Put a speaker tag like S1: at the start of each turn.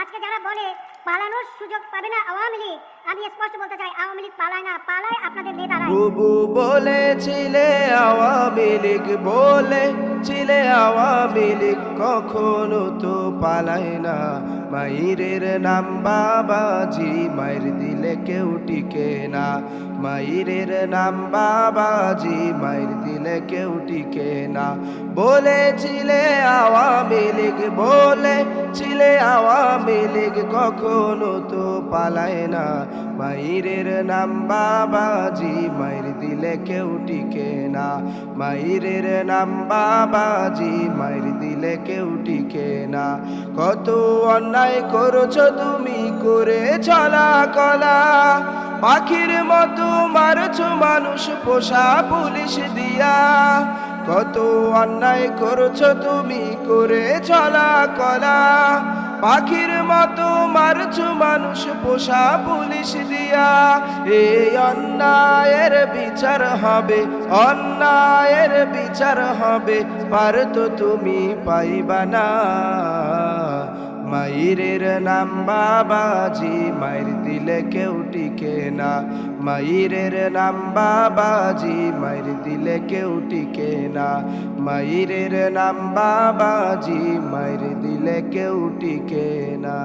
S1: আজকে যারা বলে পালানোর সুযোগ পাবে না আওয়ামী লীগ, আমি স্পষ্ট বলতে চাই, আওয়ামী লীগ পালায় না, পালায় আপনাদের
S2: নেতারা বলেছিলে লীগ বলেছিলে আওয়ামী লীগ কখনো তো পালায় না। মাইরের নাম বাবাজি মায়ের দিলে কেউ টিকে না। মাইরের নাম বাবাজি মায়ের দিলে কেউ টিকে না। বলেছিলে আওয়ামী লীগ বলেছিলে আওয়ামী লীগ কখনো তো পালায় না। মাইরের নাম বাবাজি মায়ের দিলে কেউ টিকে না। মাইরের নাম বাবাজি, মায়ের দিলে কেউ টিকে না। কত অন্যায় করছ তুমি, করে চলা কলা। পাখির মতো মারছো মানুষ, পোষা পুলিশ দিয়া। কত অন্যায় করছ তুমি, করে চলা কলা। পাখির মতো মারছ মানুষ পোষা পুলিশ দিয়া। এই অন্যায়ের বিচার হবে, অন্যায়ের বিচার হবে, পারতো তুমি পাইবা না। মাইরের নাম বাবাজি মায়ের দিলে কেউ টিকে না। মায়ের নাম বাবাজি মায়ের দিলে কেউ টিকে না। মায়ের নাম বাবাজি মায়ের দিলে কেউ টিকে না।